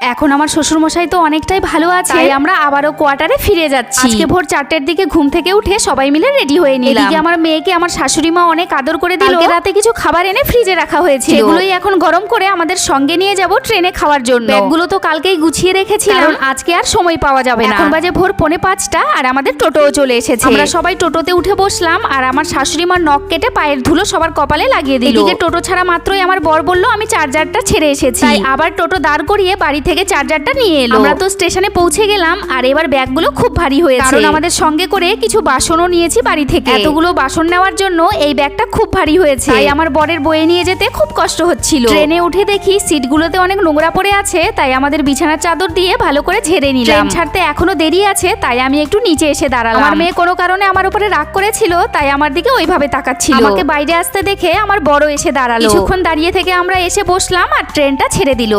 এখন আমার শ্বশুর মশাই তো অনেকটাই ভালো আছে। তাই আমরা আবারও কোয়ার্টারে ফিরে যাচ্ছি। আজকে ভোর চারটের দিকে ঘুম থেকে উঠে সবাই মিলে রেডি হয়ে নিলাম। এদিকে আমার মেয়েকে আমার শাশুড়ি মা অনেক আদর করে দিল। রাতে কিছু খাবার এনে ফ্রিজে রাখা হয়েছে এগুলোই এখন গরম করে আমাদের সঙ্গে নিয়ে যাব ট্রেনে খাওয়ার জন্য। ব্যাগগুলো তো কালকেই গুছিয়ে রেখেছি কারণ আজকে আর সময় পাওয়া যাবে না। এখন বাজে ভোর পৌনে পাঁচটা আর আমাদের টোটোও চলে এসেছে। আমরা সবাই টোটোতে উঠে বসলাম আর আমার শাশুড়ি মার নখ কেটে পায়ের ধুলো সবার কপালে লাগিয়ে দিল। এদিকে টোটো ছাড়া মাত্রই আমার বর বলল আমি চার্জারটা ছেড়ে এসেছি। আবার টোটো দাঁড় করিয়ে বাড়ি থেকে চার্জারটা নিয়ে এলো। আমরা তো স্টেশনে পৌঁছে গেলাম আর এবার ব্যাগগুলো খুব ভারী হয়েছে। কারণ আমাদের সঙ্গে করে কিছু বাসনও নিয়েছি বাড়ি থেকে। এতগুলো বাসন নেওয়ার জন্য এই ব্যাগটা খুব ভারী হয়েছে। তাই আমার বরের বয়ে নিয়ে যেতে খুব কষ্ট হচ্ছিল। ট্রেনে উঠে দেখি সিটগুলোতে অনেক নোংরা পড়ে আছে তাই আমাদের বিছানার চাদর দিয়ে ভালো করে ঝেড়ে নিলাম। ট্রেন ছাড়তে এখনও দেরি আছে তাই আমি একটু নিচে এসে দাঁড়ালাম। আমার মেয়ে কোনো কারণে আমার উপরে রাগ করেছিল তাই আমার দিকে ওইভাবে তাকাচ্ছিল। আমাকে বাইরে আসতে দেখে আমার বড় এসে দাঁড়াল। কিছুক্ষণ দাঁড়িয়ে থেকে আমরা এসে বসলাম আর ট্রেনটা ছেড়ে দিল।